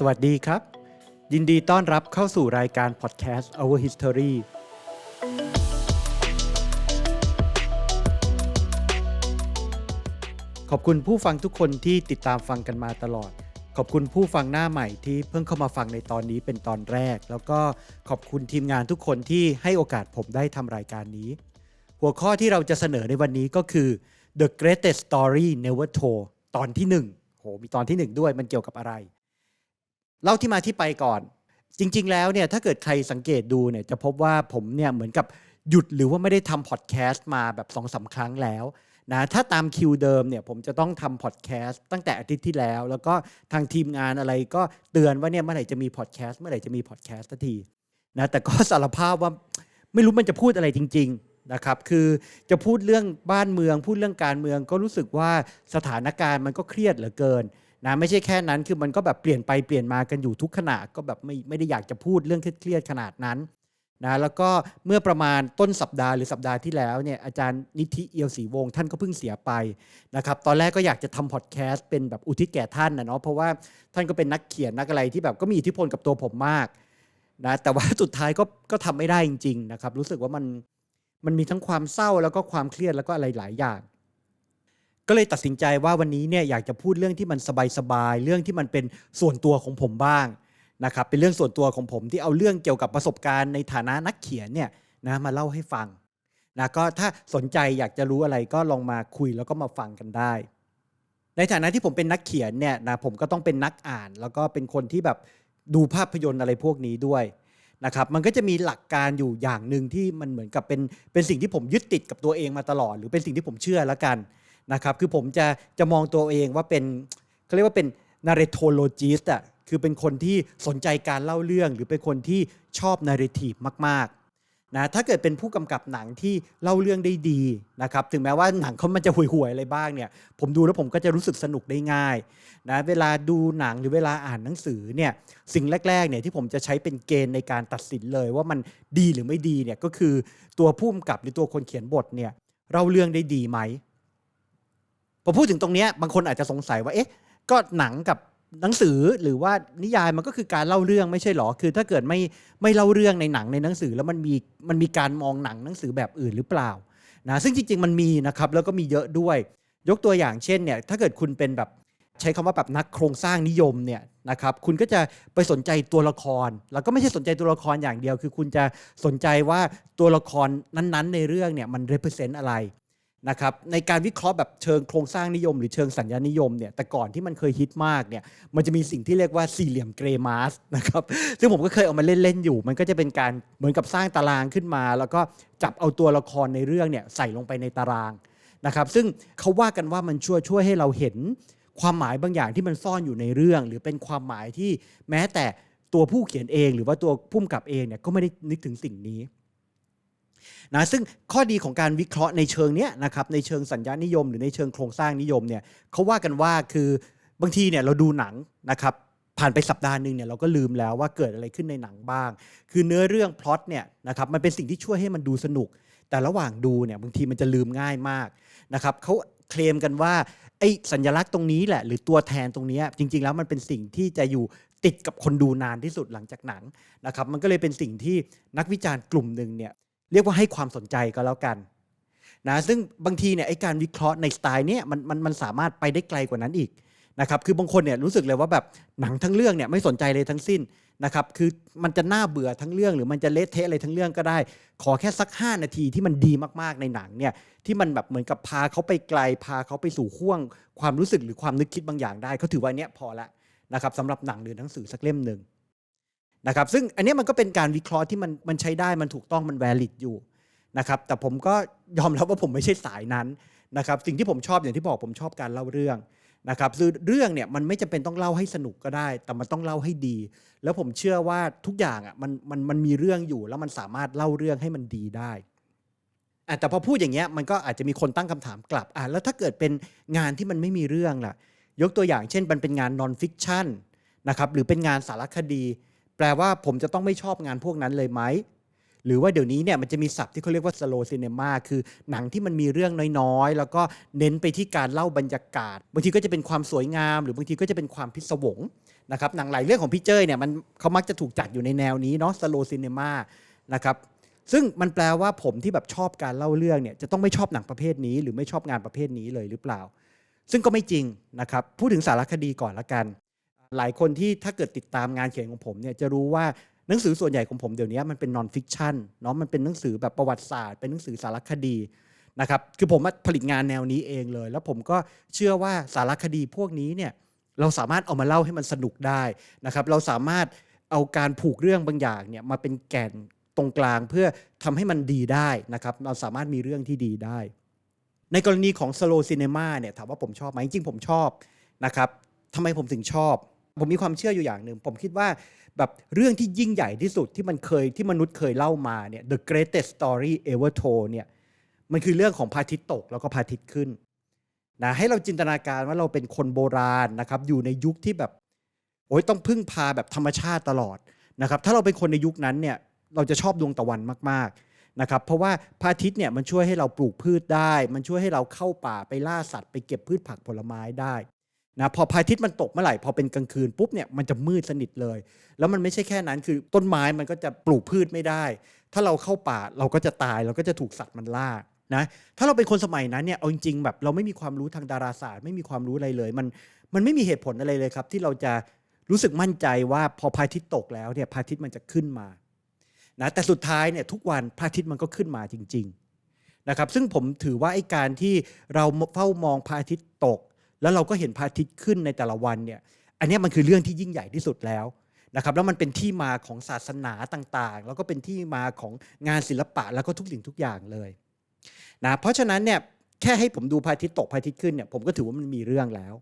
สวัสดีครับ ยินดีต้อนรับเข้าสู่รายการพอดแคสต์ Our History ขอบคุณผู้ฟังทุกคนที่ติดตามฟังกันมาตลอด ขอบคุณผู้ฟังหน้าใหม่ที่เพิ่งเข้ามาฟังในตอนนี้เป็นตอนแรก แล้วก็ขอบคุณทีมงานทุกคนที่ให้โอกาสผมได้ทำรายการนี้ หัวข้อที่เราจะเสนอในวันนี้ก็คือ The Greatest Story Never Told ตอนที่ 1 โห มีตอนที่หนึ่งด้วยมันเกี่ยวกับอะไร เล่าที่มาที่ไปก่อน จริง ๆ แล้วเนี่ยถ้าเกิดใครสังเกตดูเนี่ยจะพบว่าผมเนี่ยเหมือนกับหยุดหรือว่าไม่ได้ทำพอดแคสต์มาแบบสองสาครั้งแล้วนะถ้าตามคิวเดิมเนี่ยผมจะต้องทำพอดแคสต์ตั้งแต่อาทิตย์ที่แล้ว แล้วก็ทางทีมงานอะไรก็เตือนว่าเนี่ยเมื่อไหร่จะมีพอดแคสต์เมื่อไหร่จะมีพอดแคสต์สักทีนะแต่ก็สารภาพว่าไม่รู้มันจะพูดอะไรจริง ๆนะครับ คือจะพูดเรื่องบ้านเมือง พูดเรื่องการเมือง ก็รู้สึกว่าสถานการณ์มันก็เครียดเหลือเกิน นะไม่ใช่แค่นั้นคือมันก็แบบเปลี่ยนไปเปลี่ยนมากันอยู่ทุกขณะก็แบบไม่ไม่ได้อยากจะพูดเรื่องเครียดขนาดนั้นนะแล้วก็เมื่อประมาณต้นสัปดาห์หรือสัปดาห์ที่แล้วเนี่ยอาจารย์นิธิเอียวศรีวงศ์ท่านก็เพิ่งเสียไปนะครับตอนแรกก็อยากจะทำพอดแคสต์เป็นแบบอุทิศแก่ท่านนะเนาะเพราะว่าท่านก็เป็นนักเขียนนักอะไรที่แบบก็มีอิทธิพลกับตัวผมมากนะแต่ว่าสุดท้ายก็ก็ทำไม่ได้จริง ๆ นะครับ รู้สึกว่ามันมันมีทั้งความเศร้าแล้วก็ความเครียดแล้วก็อะไรหลายอย่าง ก็เลยตัดสินใจว่าวันนี้เนี่ยอยากจะพูดเรื่องที่มันสบายๆเรื่องที่มันเป็นส่วนตัวของผมบ้างนะครับเป็นเรื่องส่วนตัวของผมที่เอาเรื่องเกี่ยวกับประสบการณ์ในฐานะนักเขียนเนี่ยนะมาเล่าให้ฟังนะก็ถ้าสนใจอยากจะรู้อะไรก็ลองมาคุยแล้วก็มาฟังกันได้ ในฐานะที่ผมเป็นนักเขียนเนี่ยนะผมก็ต้องเป็นนักอ่าน แล้วก็เป็นคนที่แบบดูภาพยนตร์อะไรพวกนี้ด้วยนะครับมันก็จะมีหลักการอยู่อย่างหนึ่งที่มันเหมือนกับเป็นเป็นสิ่งที่ผมยึดติดกับตัวเองมาตลอด หรือเป็นสิ่งที่ผมเชื่อแล้วกัน นะครับคือผมจะจะมองตัวเองว่าเป็นเขาเรียกว่าเป็น narratologist อะคือเป็นคนที่สนใจการเล่าเรื่อง หรือเป็นคนที่ชอบ narrative มากๆนะถ้าเกิดเป็นผู้กำกับหนังที่เล่าเรื่องได้ดีนะครับถึงแม้ว่าหนังเขามันจะห่วยๆอะไรบ้างเนี่ยผมดูแล้วผมก็จะรู้สึกสนุกได้ง่ายนะเวลาดูหนังหรือเวลาอ่านหนังสือเนี่ยสิ่งแรกๆเนี่ยที่ผมจะใช้เป็นเกณฑ์ในการตัดสินเลย ว่ามันดีหรือไม่ดีเนี่ยก็คือตัวผู้กำกับหรือตัวคนเขียนบทเนี่ยเล่าเรื่องได้ดีไหม พอพูดถึงตรงนี้บางคนอาจจะสงสัยว่าเอ๊ะก็หนังกับหนังสือหรือว่านิยายมันก็คือการเล่าเรื่องไม่ใช่หรอ คือถ้าเกิดไม่ไม่เล่าเรื่องในหนังในหนังสือแล้วมันมีมันมีการมองหนังหนังสือแบบอื่นหรือเปล่านะซึ่งจริง ๆ มันมีนะครับแล้วก็มีเยอะด้วย ยกตัวอย่างเช่นเนี่ยถ้าเกิดคุณเป็นแบบใช้คำว่าแบบนักโครงสร้างนิยมเนี่ยนะครับคุณก็จะไปสนใจตัวละคร แล้วก็ไม่ใช่สนใจตัวละครอย่างเดียว คือคุณจะสนใจว่าตัวละครนั้นๆ ในเรื่องเนี่ยมัน represent อะไร นะครับในการวิเคราะห์แบบเชิงโครงสร้างนิยม หรือเชิงสัญญานิยมเนี่ยแต่ก่อนที่มันเคยฮิตมากเนี่ยมันจะมีสิ่งที่เรียกว่าสี่เหลี่ยมเกรมาสนะครับซึ่งผมก็เคยเอามาเล่น ๆ อยู่ มันก็จะเป็นการเหมือนกับสร้างตารางขึ้นมา แล้วก็จับเอาตัวละครในเรื่องเนี่ยใส่ลงไปในตารางนะครับซึ่งเขาว่ากันว่ามันช่วยช่วยให้เราเห็นความหมายบางอย่างที่มันซ่อนอยู่ในเรื่อง หรือเป็นความหมายที่แม้แต่ตัวผู้เขียนเอง หรือว่าตัวผู้กำกับเองเนี่ยก็ไม่ได้นึกถึงสิ่งนี้ นะซึ่งข้อดีของการวิเคราะห์ในเชิงเนี้ยนะครับในเชิงสัญญานิยม หรือในเชิงโครงสร้างนิยมเนี่ยเขาว่ากันว่าคือบางทีเนี่ยเราดูหนังนะครับผ่านไปสัปดาห์หนึ่งเนี่ยเราก็ลืมแล้วว่าเกิดอะไรขึ้นในหนังบ้าง คือเนื้อเรื่องพล็อตเนี่ยนะครับมันเป็นสิ่งที่ช่วยให้มันดูสนุก แต่ระหว่างดูเนี่ยบางทีมันจะลืมง่ายมากนะครับเขาเคลมกันว่าไอ้สัญลักษณ์ตรงนี้แหละ หรือตัวแทนตรงนี้จริง ๆ แล้วมันเป็นสิ่งที่จะอยู่ติดกับคนดูนานที่สุดหลังจากหนังนะครับมันก็เลยเป็นสิ่งที่นักวิจารณ์กลุ่มหนึ่งเนี่ย เรียกว่าให้ความสนใจก็แล้วกันนะซึ่งบางทีเนี่ยไอการวิเคราะห์ในสไตล์เนี้ยมันมันมันสามารถไปได้ไกลกว่านั้นอีกนะครับคือบางคนเนี่ยรู้สึกเลยว่าแบบหนังทั้งเรื่องเนี่ยไม่สนใจเลยทั้งสิ้นนะครับคือมันจะน่าเบื่อทั้งเรื่อง หรือมันจะเละเทะอะไรทั้งเรื่องก็ได้ ขอแค่สัก 5 นาทีที่มันดีมากๆในหนังเนี่ยที่มันแบบเหมือนกับพาเขาไปไกล พาเขาไปสู่ห่วง ความรู้สึกหรือความนึกคิดบางอย่างได้เขาถือว่าเนี้ยพอละนะครับสำหรับหนังหรือหนังสือสักเล่มหนึ่ง นะครับซึ่งอันนี้มันก็เป็นการวิเคราะห์ที่มันมันใช้ได้มันถูกต้องมัน valid อยู่นะครับแต่ผมก็ยอมรับว่าผมไม่ใช่สายนั้นนะครับสิ่งที่ผมชอบอย่างที่บอกผมชอบการเล่าเรื่องนะครับคือเรื่องเนี่ยมันไม่จำเป็นต้องเล่าให้สนุกก็ได้ แต่มันต้องเล่าให้ดี แล้วผมเชื่อว่าทุกอย่างอะมันมันมันมีเรื่องอยู่แล้วมันสามารถเล่าเรื่องให้มันดีได้อะแต่พอพูดอย่างเงี้ยมันก็อาจจะมีคนตั้งคำถามกลับอะแล้วถ้าเกิดเป็นงานที่มันไม่มีเรื่องล่ะ ยกตัวอย่างเช่นมันเป็นงานนอนฟิกชันนะครับหรือเป็นงานสารคดี แปลว่าผมจะต้องไม่ชอบงานพวกนั้นเลยไหมหรือว่าเดี๋ยวนี้เนี่ยมันจะมีศัพท์ที่เขาเรียกว่า slow cinema คือหนังที่มันมีเรื่องน้อยๆ แล้วก็เน้นไปที่การเล่าบรรยากาศ บางทีก็จะเป็นความสวยงาม หรือบางทีก็จะเป็นความพิศวงนะครับหนังหลายเรื่องของพี่เจ้ยเนี่ยมันเขามักจะถูกจัดอยู่ในแนวนี้เนาะ slow cinema นะครับซึ่งมันแปลว่าผมที่แบบชอบการเล่าเรื่องเนี่ยจะต้องไม่ชอบหนังประเภทนี้ หรือไม่ชอบงานประเภทนี้เลยหรือเปล่า ซึ่งก็ไม่จริงนะครับพูดถึงสารคดีก่อนละกัน หลายคนที่ถ้าเกิดติดตามงานเขียนของผมเนี่ยจะรู้ว่าหนังสือส่วนใหญ่ของผมเดี๋ยวนี้มันเป็นนอนฟิกชันเนาะมันเป็นหนังสือแบบประวัติศาสตร์ เป็นหนังสือสารคดีนะครับคือผมผลิตงานแนวนี้เองเลย แล้วผมก็เชื่อว่าสารคดีพวกนี้เนี่ยเราสามารถเอามาเล่าให้มันสนุกได้นะครับ เราสามารถเอาการผูกเรื่องบางอย่างเนี่ยมาเป็นแก่นตรงกลางเพื่อทำให้มันดีได้นะครับ เราสามารถมีเรื่องที่ดีได้ ในกรณีของ slow cinema เนี่ยถามว่าผมชอบไหมจริงๆผมชอบนะครับทำไมผมถึงชอบ ผมมีความเชื่ออยู่อย่างหนึ่ง ผมคิดว่าแบบเรื่องที่ยิ่งใหญ่ที่สุดที่มันเคยที่มนุษย์เคยเล่ามาเนี่ย the greatest story ever told เนี่ยมันคือเรื่องของพระอาทิตย์ตกแล้วก็พระอาทิตย์ขึ้นนะให้เราจินตนาการว่าเราเป็นคนโบราณนะครับอยู่ในยุคที่แบบโอ้ยต้องพึ่งพาแบบธรรมชาติตลอดนะครับถ้าเราเป็นคนในยุคนั้นเนี่ยเราจะชอบดวงตะวันมากๆนะครับเพราะว่าพระอาทิตย์เนี่ยมันช่วยให้เราปลูกพืชได้ มันช่วยให้เราเข้าป่าไปล่าสัตว์ ไปเก็บพืชผักผลไม้ได้ นะพอพระอาทิตย์มันตกเมื่อไหร่พอเป็นกลางคืนปุ๊บเนี่ยมันจะมืดสนิทเลย แล้วมันไม่ใช่แค่นั้นคือต้นไม้มันก็จะปลูกพืชไม่ได้ ถ้าเราเข้าป่าเราก็จะตายเราก็จะถูกสัตว์มันล่านะถ้าเราเป็นคนสมัยนั้นเนี่ยเอาจริงๆแบบเราไม่มีความรู้ทางดาราศาสตร์ ไม่มีความรู้อะไรเลย มันมันไม่มีเหตุผลอะไรเลยครับ ที่เราจะรู้สึกมั่นใจว่าพอพระอาทิตย์ตกแล้วเนี่ยพระอาทิตย์มันจะขึ้นมานะแต่สุดท้ายเนี่ยทุกวันพระอาทิตย์มันก็ขึ้นมาจริง ๆนะครับ ซึ่งผมถือว่าไอ้การที่เราเฝ้ามองพระอาทิตย์ตก แล้วเราก็เห็นพระอาทิตย์ขึ้นในแต่ละวันเนี่ยอันนี้มันคือเรื่องที่ยิ่งใหญ่ที่สุดแล้วนะครับแล้วมันเป็นที่มาของศาสนาต่างๆ แล้วก็เป็นที่มาของงานศิลปะแล้วก็ทุกสิ่งทุกอย่างเลยนะเพราะฉะนั้นเนี่ยแค่ให้ผมดูพระอาทิตย์ตกพระอาทิตย์ขึ้นเนี่ยผมก็ถือว่ามันมีเรื่องแล้ว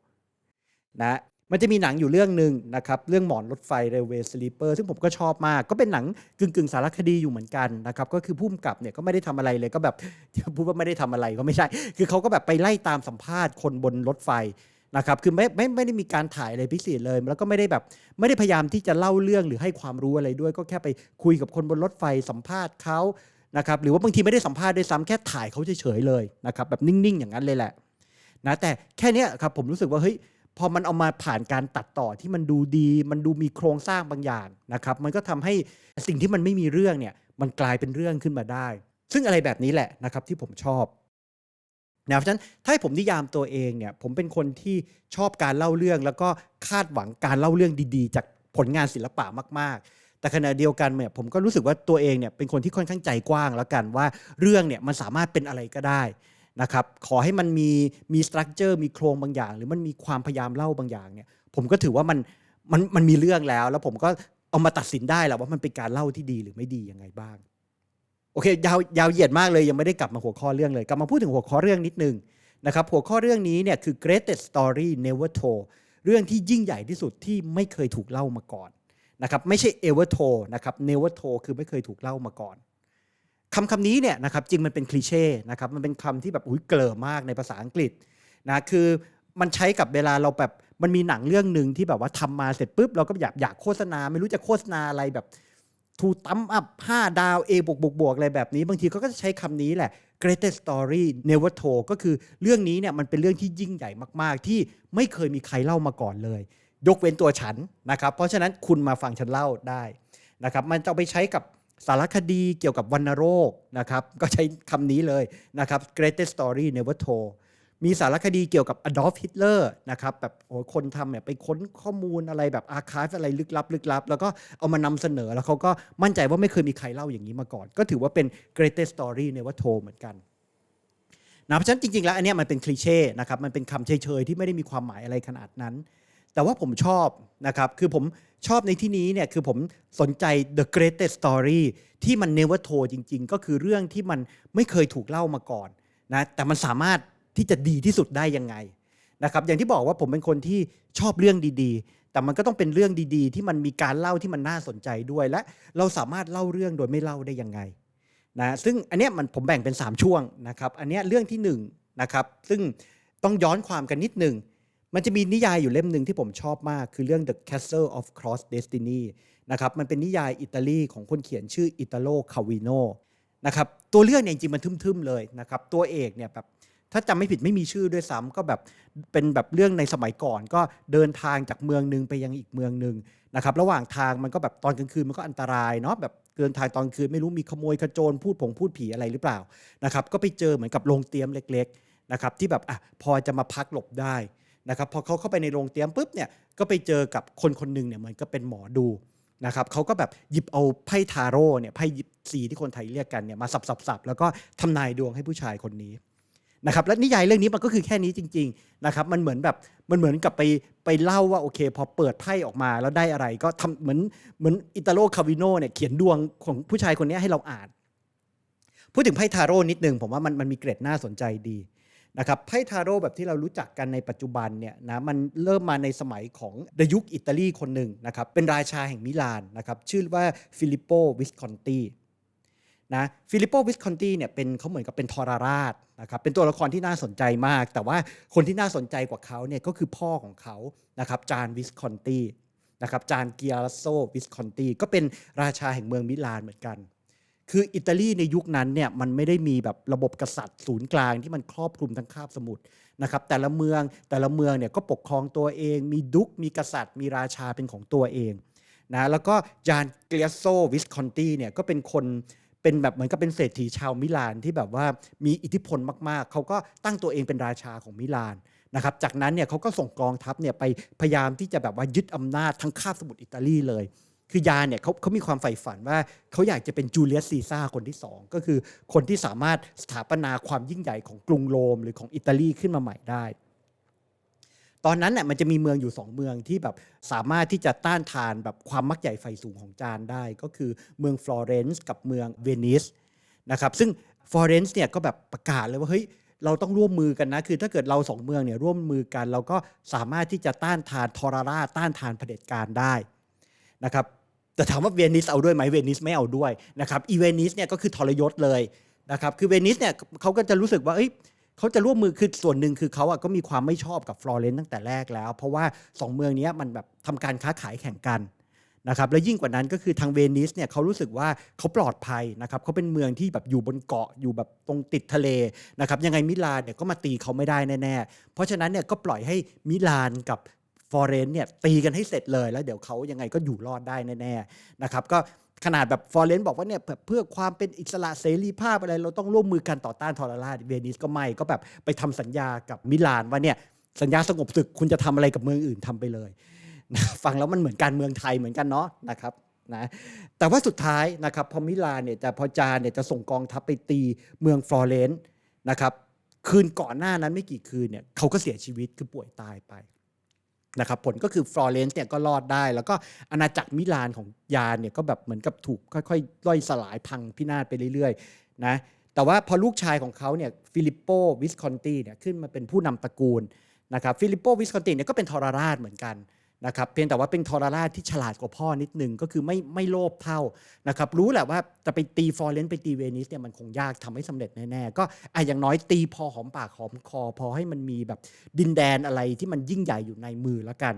นะ มันจะมีหนังอยู่เรื่องหนึ่งนะครับ เรื่องหมอนรถไฟ Railway Sleeper ซึ่งผมก็ชอบมาก ก็เป็นหนังกึ่งกึ่งๆสารคดีอยู่เหมือนกันนะครับ ก็คือผู้กำกับเนี่ยก็ไม่ได้ทำอะไรเลยก็แบบพูดว่าไม่ได้ทำอะไรก็ไม่ใช่ คือเขาก็แบบไปไล่ตามสัมภาษณ์คนบนรถไฟนะครับ คือไม่ไม่ไม่ได้มีการถ่ายอะไรพิเศษเลย แล้วก็ไม่ได้แบบไม่ได้พยายามที่จะเล่าเรื่องหรือให้ความรู้อะไรด้วย ก็แค่ไปคุยกับคนบนรถไฟสัมภาษณ์เขานะครับ หรือว่าบางทีไม่ได้สัมภาษณ์ด้วยซ้ำแค่ถ่ายเขาเฉยๆเลยนะครับ แบบนิ่งๆ อย่างนั้นเลยแหละ นะ แต่แค่นี้ครับผมรู้สึกว่าเฮ้ย พอมันเอามาผ่านการตัดต่อที่มันดูดี มันดูมีโครงสร้างบางอย่างนะครับมันก็ทำให้สิ่งที่มันไม่มีเรื่องเนี่ยมันกลายเป็นเรื่องขึ้นมาได้ ซึ่งอะไรแบบนี้แหละนะครับที่ผมชอบนะเพราะฉะนั้นถ้าให้ผมนิยามตัวเองเนี่ยผมเป็นคนที่ชอบการเล่าเรื่อง แล้วก็คาดหวังการเล่าเรื่องดีๆ จากผลงานศิลปะมาก ๆ แต่ขณะเดียวกันเนี่ยผมก็รู้สึกว่าตัวเองเนี่ยเป็นคนที่ค่อนข้างใจกว้างแล้วกันว่าเรื่องเนี่ยมันสามารถเป็นอะไรก็ได้ นะครับขอให้มันมีมีสตรัคเจอร์มีโครงบางอย่าง หรือมันมีความพยายามเล่าบางอย่างเนี่ยผมก็ถือว่ามันมันมันมีเรื่องแล้ว แล้วผมก็เอามาตัดสินได้แหละว่ามันเป็นการเล่าที่ดีหรือไม่ดียังไงบ้าง โอเคยาวยาวเหยียดมากเลยยังไม่ได้กลับมาหัวข้อเรื่องเลยกลับมาพูดถึงหัวข้อเรื่องนิดนึงนะครับหัวข้อเรื่องนี้เนี่ยคือ greatest story never told เรื่องที่ยิ่งใหญ่ที่สุดที่ไม่เคยถูกเล่ามาก่อนนะครับไม่ใช่ ever told นะครับ never told คือไม่เคยถูกเล่ามาก่อน คำคำนี้เนี่ยนะครับจริงมันเป็นคลีเช่นะครับมันเป็นคำที่แบบอุ้ยเกลอมากในภาษาอังกฤษนะคือมันใช้กับเวลาเราแบบมันมีหนังเรื่องหนึ่งที่แบบว่าทำมาเสร็จปุ๊บเราก็อยากอยากโฆษณา ไม่รู้จะโฆษณาอะไรแบบทูตั้มอัพห้าดาว A บวกบวกบวกอะไรแบบนี้ บางทีเขาก็จะใช้คำนี้แหละ greatest story never told ก็คือเรื่องนี้เนี่ยมันเป็นเรื่องที่ยิ่งใหญ่มาก ๆ ที่ไม่เคยมีใครเล่ามาก่อนเลย ยกเว้นตัวฉันนะครับ เพราะฉะนั้นคุณมาฟังฉันเล่าได้นะครับ มันจะเอาไปใช้กับ สารคดีเกี่ยวกับวัณโรคนะครับก็ใช้คำนี้เลยนะครับ greatest story never told มีสารคดีเกี่ยวกับ Adolf Hitler นะครับแบบโอ้คนทำเนี่ยไปค้นข้อมูลอะไรแบบอาร์คายอะไรลึกลับลึกลับ แล้วก็เอามานำเสนอแล้วเขาก็มั่นใจว่าไม่เคยมีใครเล่าอย่างนี้มาก่อน ก็ถือว่าเป็น greatest story never told เหมือนกันนะเพราะฉะนั้นจริงๆแล้วอันนี้มันเป็นคลีเช่นะครับมันเป็นคำเฉยๆที่ไม่ได้มีความหมายอะไรขนาดนั้น แต่ว่าผมชอบนะครับ คือผมชอบในที่นี้เนี่ยคือผมสนใจ the greatest story ที่มัน never told จริง ๆ ก็คือเรื่องที่มันไม่เคยถูกเล่ามาก่อนนะแต่มันสามารถที่จะดีที่สุดได้ยังไงนะครับอย่างที่บอกว่าผมเป็นคนที่ชอบเรื่องดีๆ แต่มันก็ต้องเป็นเรื่องดีๆ ที่มันมีการเล่าที่มันน่าสนใจด้วยและเราสามารถเล่าเรื่องโดยไม่เล่าได้ยังไงนะซึ่งอันเนี้ยมันผมแบ่งเป็น 3 ช่วงนะครับอันเนี้ยเรื่องที่1นงนะครับซึ่งต้องย้อนความกันนิดหนึ่ง มันจะมีนิยายอยู่เล่มหนึ่งที่ผมชอบมากคือเรื่อง The Castle of Cross Destiny นะครับมันเป็นนิยายอิตาลีของคนเขียนชื่ออิตาโลคาวิโนนะครับตัวเรื่องเนี่ยจริงมันทึมๆเลยนะครับตัวเอกเนี่ยแบบถ้าจำไม่ผิดไม่มีชื่อด้วยซ้ำก็แบบเป็นแบบเรื่องในสมัยก่อน ก็เดินทางจากเมืองหนึ่งไปยังอีกเมืองหนึ่งนะครับระหว่างทางมันก็แบบตอนกลางคืนมันก็อันตรายเนาะแบบเดินทางตอนคืนไม่รู้มีขโมยขโจรพูดผงพูดผีอะไรหรือเปล่านะครับก็ไปเจอเหมือนกับโรงเตรียมเล็ก ๆนะครับที่แบบอะพอจะมาพักหลบได้ นะครับพอเขาเข้าไปในโรงเตรียมปุ๊บเนี่ยก็ไปเจอกับคนคนหนึ่งเนี่ยเหมือนก็เป็นหมอดูนะครับเขาก็แบบหยิบเอาไพ่ทาโร่เนี่ยไพ่ยิปซีที่คนไทยเรียกกันเนี่ยมาสับๆๆแล้วก็ทำนายดวงให้ผู้ชายคนนี้นะครับและนิยายเรื่องนี้มันก็คือแค่นี้จริงๆนะครับมันเหมือนแบบมันเหมือนกับไปไปเล่าว่าโอเค พอเปิดไพ่ออกมาแล้วได้อะไรก็ทำเหมือนเหมือนอิตาโลคาวิโนเนี่ยเขียนดวงของผู้ชายคนนี้ให้เราอ่าน พูดถึงไพ่ทาโร่นิดนึงผมว่ามันมันมีเกร็ดน่าสนใจดี นะครับไพ่ทาโร่แบบที่เรารู้จักกันในปัจจุบันเนี่ยนะมันเริ่มมาในสมัยของดยุคอิตาลีคนหนึ่งนะครับเป็นราชาแห่งมิลานนะครับชื่อว่าฟิลิปโปวิสคอนตีนะฟิลิปโปวิสคอนตีเนี่ยเป็นเขาเหมือนกับเป็นทรราชนะครับเป็นตัวละครที่น่าสนใจมาก แต่ว่าคนที่น่าสนใจกว่าเขาเนี่ยก็คือพ่อของเขานะครับจานวิสคอนตีนะครับจานเกียร์โซวิสคอนตีก็เป็นราชาแห่งเมืองมิลานเหมือนกัน คืออิตาลีในยุคนั้นเนี่ยมันไม่ได้มีแบบระบบกษัตริย์ศูนย์กลางที่มันครอบคลุมทั้งคาบสมุทรนะครับแต่ละเมืองแต่ละเมืองเนี่ยก็ปกครองตัวเอง มีดุกมีกษัตริย์ มีราชาเป็นของตัวเองนะแล้วก็จานเกียโซวิสคอนตีเนี่ยก็เป็นคนเป็นแบบเหมือนกับเป็นเศรษฐีชาวมิลานที่แบบว่ามีอิทธิพลมากๆ เขาก็ตั้งตัวเองเป็นราชาของมิลานนะครับจากนั้นเนี่ยเขาก็ส่งกองทัพเนี่ยไปพยายามที่จะแบบว่ายึดอำนาจทั้งคาบสมุทรอิตาลีเลย คือยานเนี่ยเขาเขามีความใฝ่ฝันว่าเขาอยากจะเป็นจูเลียสซีซ่าคนที่สองก็คือคนที่สามารถสถาปนาความยิ่งใหญ่ของกรุงโรมหรือของอิตาลีขึ้นมาใหม่ได้ ตอนนั้นน่ะมันจะมีเมืองอยู่สองเมืองที่แบบสามารถที่จะต้านทานแบบความมักใหญ่ไฟสูงของจานได้ ก็คือเมืองฟลอเรนซ์กับเมืองเวนิสนะครับซึ่งฟลอเรนซ์เนี่ยก็แบบประกาศเลยว่าเฮ้ยเราต้องร่วมมือกันนะ คือถ้าเกิดเราสองเมืองเนี่ยร่วมมือกัน เราก็สามารถที่จะต้านทานทรราต้านทานเผด็จการได้ นะครับแต่ถามว่าเวนิสเอาด้วยไหมเวนิสไม่เอาด้วยนะครับอีเวนิสเนี่ยก็คือทรยศเลยนะครับคือเวนิสเนี่ยเขาก็จะรู้สึกว่าเอ้ยเขาจะร่วมมือคือส่วนหนึ่งคือเขาอะก็มีความไม่ชอบกับฟลอเรนซ์ตั้งแต่แรกแล้ว เพราะว่าสองเมืองนี้มันแบบทำการค้าขายแข่งกันนะครับแล้วยิ่งกว่านั้นก็คือทางเวนิสเนี่ยเขารู้สึกว่าเขาปลอดภัยนะครับเขาเป็นเมืองที่แบบอยู่บนเกาะอยู่แบบตรงติดทะเลนะครับยังไงมิลานเนี่ยก็มาตีเขาไม่ได้แน่ๆเพราะฉะนั้นเนี่ยก็ปล่อยให้มิลานกับ ฟลอเรนซ์เนี่ยตีกันให้เสร็จเลย แล้วเดี๋ยวเขายังไงก็อยู่รอดได้แน่ๆนะครับก็ขนาดแบบฟอร์เรนซ์บอกว่าเนี่ยเพื่อความเป็นอิสระเสรีภาพอะไร เราต้องร่วมมือกันต่อต้านทรราชเวนิสก็ไม่ก็แบบไปทำสัญญากับมิลานว่าเนี่ยสัญญาสงบศึกคุณจะทำอะไรกับเมืองอื่นทำไปเลยนะฟังแล้วมันเหมือนการเมืองไทยเหมือนกันเนาะนะครับนะแต่ว่าสุดท้ายนะครับพอมิลานเนี่ยจะพอจานเนี่ยจะส่งกองทัพไปตีเมืองฟลอเรนซ์นะครับคืนก่อนหน้านั้นไม่กี่คืนเนี่ยเขาก็เสียชีวิตคือป่วยตายไป นะครับผลก็คือฟลอเรนซ์เนี่ยก็รอดได้ แล้วก็อาณาจักรมิลานของยานเนี่ยก็แบบเหมือนกับถูกค่อยๆล่อยสลายพังพินาศไปเรื่อยๆนะแต่ว่าพอลูกชายของเขาเนี่ยฟิลิปโปวิสคอนตีเนี่ยขึ้นมาเป็นผู้นำตระกูลนะครับฟิลิปโปวิสคอนตีเนี่ยก็เป็นทรราชเหมือนกัน นะครับเพียงแต่ว่าเป็นทรราชที่ฉลาดกว่าพ่อนิดนึงก็คือไม่ไม่โลภเท่านะครับรู้แหละว่าจะไปตีฟลอเรนซ์ไปตีเวนิสเนี่ยมันคงยากทำให้สำเร็จแน่ๆ ก็อะอย่างน้อยตีพอหอมปากหอมคอ พอให้มันมีแบบดินแดนอะไรที่มันยิ่งใหญ่อยู่ในมือแล้วกัน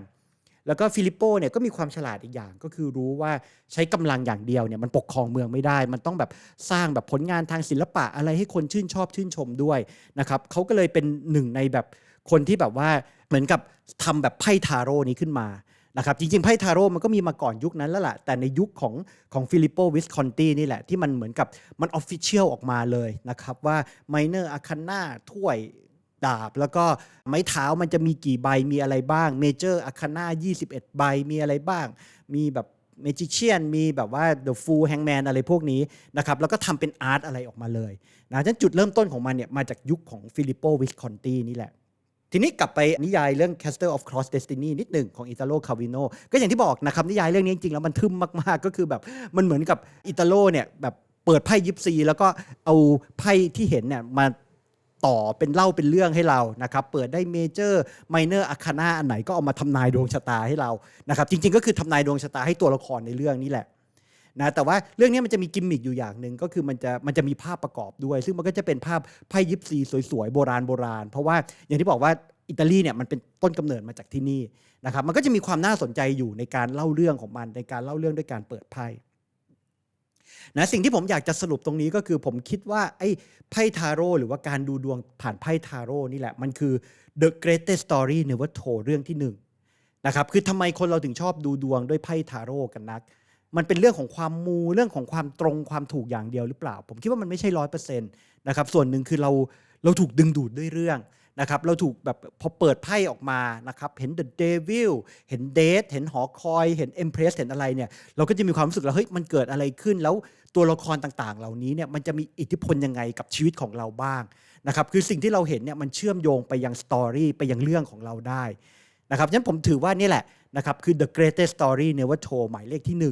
แล้วก็ฟิลิปโปเนี่ยก็มีความฉลาดอีกอย่างก็คือรู้ว่าใช้กำลังอย่างเดียวเนี่ยมันปกครองเมืองไม่ได้ มันต้องแบบสร้างแบบผลงานทางศิลปะอะไรให้คนชื่นชอบชื่นชมด้วยนะครับเขาก็เลยเป็นหนึ่งในแบบคนที่แบบว่า เหมือนกับทำแบบไพ่ทาโร่นี้ขึ้นมานะครับจริงๆไพ่ทาโร่มันก็มีมาก่อนยุคนั้นแล้วล่ะแต่ในยุคของของฟิลิปโปวิสคอนตีนี่แหละ ที่มันเหมือนกับมันออฟฟิเชียลออกมาเลยนะครับ ว่าไมเนอร์อาคันนาถ้วยดาบ แล้วก็ไม้เท้ามันจะมีกี่ใบมีอะไรบ้างเมเจอร์อาคาน่า21 ใบมีอะไรบ้าง มีแบบเมจิเชียนมีแบบว่า The Fool Hangman อะไรพวกนี้นะครับแล้วก็ทำเป็นอาร์ตอะไรออกมาเลยนะฉะนั้นจุดเริ่มต้นของมันเนี่ยมาจากยุคของฟิลิปโปวิสคอนตีนี่แหละ ทีนี้กลับไปนิยายเรื่อง Castle of Cross Destiny นิดหนึ่งของอิตาโลคาวิโนก็อย่างที่บอกนะครับนิยายเรื่องนี้จริงๆแล้วมันทึมมากๆ ก็คือแบบมันเหมือนกับอิตาโลเนี่ยแบบเปิดไพ่ยิปซีแล้วก็เอาไพ่ที่เห็นเนี่ยมาต่อเป็นเล่าเป็นเรื่องให้เรานะครับเปิดได้เมเจอร์ไมเนอร์อาคาน่าอันไหนก็เอามาทำนายดวงชะตาให้เรานะครับจริงๆ ก็คือทำนายดวงชะตาให้ตัวละครในเรื่องนี้แหละ นะแต่ว่าเรื่องนี้มันจะมีกิมมิคอยู่อย่างหนึ่งก็คือมันจะมันจะมีภาพประกอบด้วย ซึ่งมันก็จะเป็นภาพไพ่ยิปซีสวยๆโบราณโบราณ เพราะว่าอย่างที่บอกว่าอิตาลีเนี่ยมันเป็นต้นกำเนิดมาจากที่นี่นะครับมันก็จะมีความน่าสนใจอยู่ในการเล่าเรื่องของมันในการเล่าเรื่องด้วยการเปิดไพ่นะสิ่งที่ผมอยากจะสรุปตรงนี้ก็คือผมคิดว่าไอ้ไพ่ทาโร่หรือว่าการดูดวงผ่านไพ่ทาโร่นี่แหละ มันคือ the greatest story never told เรื่องที่หนึ่งนะครับคือทำไมคนเราถึงชอบดูดวงด้วยไพ่ทาโร่กันนัก มันเป็นเรื่องของความมูเรื่องของความตรงความถูกอย่างเดียวหรือเปล่า ผมคิดว่ามันไม่ใช่ร้อยเปอร์เซ็นต์นะครับส่วนหนึ่งคือเราเราถูกดึงดูดด้วยเรื่องนะครับเราถูกแบบพอเปิดไพ่ออกมานะครับเห็น The Devil เห็นเดทเห็นหอคอย เห็น Empress เห็นอะไรเนี่ยเราก็จะมีความรู้สึกแล้วเฮ้ยมันเกิดอะไรขึ้น แล้วตัวละครต่างๆ เหล่านี้เนี่ยมันจะมีอิทธิพลยังไงกับชีวิตของเราบ้างนะครับคือสิ่งที่เราเห็นเนี่ยมันเชื่อมโยงไปยังสตอรี่ไปยังเรื่องของเราได้นะครับฉะนั้นผมถือว่านี่แหละนะครับคือ the greatest story never told หมายเลขที่ห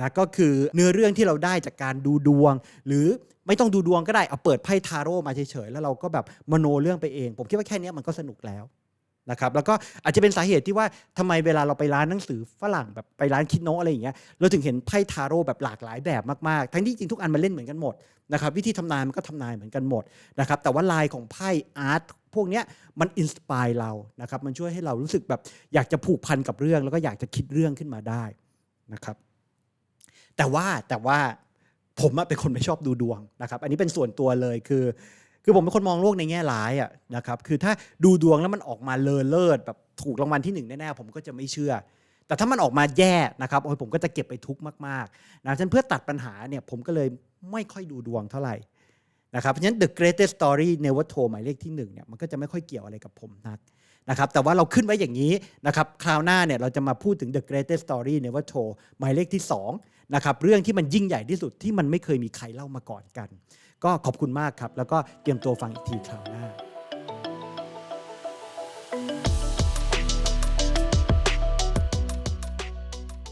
นะก็คือเนื้อเรื่องที่เราได้จากการดูดวง หรือไม่ต้องดูดวงก็ได้เอาเปิดไพ่ทาโร่มาเฉยๆแล้วเราก็แบบมโนเรื่องไปเอง ผมคิดว่าแค่นี้มันก็สนุกแล้วนะครับแล้วก็อาจจะเป็นสาเหตุที่ว่าทำไมเวลาเราไปร้านหนังสือฝรั่งแบบไปร้านคิดโนอะไรอย่างเงี้ยเราถึงเห็นไพ่ทาโร่แบบหลากหลายแบบมากๆ ทั้งที่จริงทุกอันมันเล่นเหมือนกันหมดนะครับวิธีทำนายมันก็ทำนายเหมือนกันหมดนะครับแต่ว่าลายของไพ่อาร์ตพวกเนี้ยมันอินสปายเรานะครับมันช่วยให้เรารู้สึกแบบอยากจะผูกพันกับเรื่อง แล้วก็อยากจะคิดเรื่องขึ้นมาได้นะครับ แต่ว่าแต่ว่าผมเป็นคนไม่ชอบดูดวงนะครับ อันนี้เป็นส่วนตัวเลยคือ คือผมเป็นคนมองโลกในแง่ร้ายอะนะครับคือถ้าดูดวงแล้วมันออกมาเลอเลิศแบบถูกรางวัลที่หนึ่งแน่ๆผมก็จะไม่เชื่อ แต่ถ้ามันออกมาแย่นะครับโอ้ยผมก็จะเก็บไปทุกข์มากๆนะฉะนั้นเพื่อตัดปัญหาเนี่ยผมก็เลยไม่ค่อยดูดวงเท่าไหร่นะครับเพราะฉะนั้น the greatest story never told หมายเลขที่หนึ่งเนี่ยมันก็จะไม่ค่อยเกี่ยวอะไรกับผมนักนะครับแต่ว่าเราขึ้นไว้อย่างนี้นะครับคราวหน้าเนี่ยเราจะมาพูดถึง the greatest story never told หมายเลขที่สอง นะครับเรื่องที่มันยิ่งใหญ่ที่สุดที่มันไม่เคยมีใครเล่ามาก่อนกัน ก็ขอบคุณมากครับ แล้วก็เตรียมตัวฟังอีกทีคราวหน้า